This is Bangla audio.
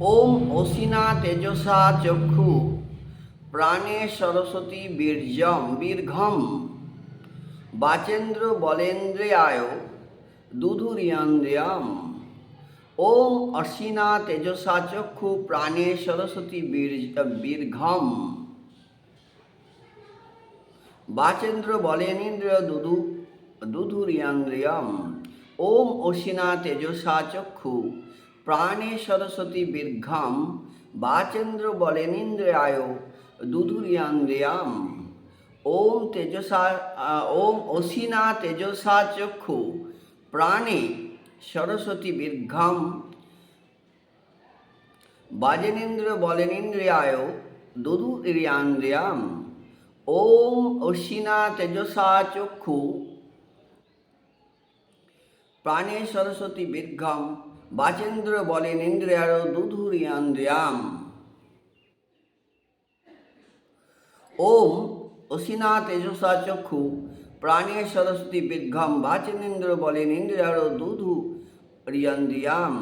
ওম অসিনা তেজসা চক্ষু, প্রাণে সরস্বতী বীর্যম বীর্ঘম। বাচেন্দ্র বলেন্দ্রিয়ায় দুধুরিয়ান্দ্রিয়াম। ওম অসিনা তেজসা চক্ষু, প্রাণে সরস্বতী বীর্ঘম। বাচেন্দ্র বলেনিন্দ্রিয় দুদু দুধুরিয়ান্দ্রিয়ম। ওম অসিনা তেজসা চক্ষু প্রাণে সরস্বতী বীর্ঘম, বাচেন্দ্র বলেনিন্দ্রিয়ায় দুধুরিয়ান্দ্রিয়াম ওম তেজসা, ওম অসিনা তেজসা চক্ষু, প্রাণে সরস্বতী বীর্ঘম। বাজেনেন্দ্র বলেনেন্দ্রিয়ায় দদু ইরিয়ান্দ্রিয়াম ওম অশ্বিনা তেজসা চক্ষু, প্রাণে সরস্বতী বীর্ঘম। বাচেন্দ্র বলেনেন্দ্রিয়ায় দুধুরিয়ান্দ্রিয়াম ওম অসিনা তেজসা চক্ষু প্রাণে সরস্বতী বীর্ঘম বলেন ইন্দ্রিয়ার দুধু রিয়ান্দ্রিয়াম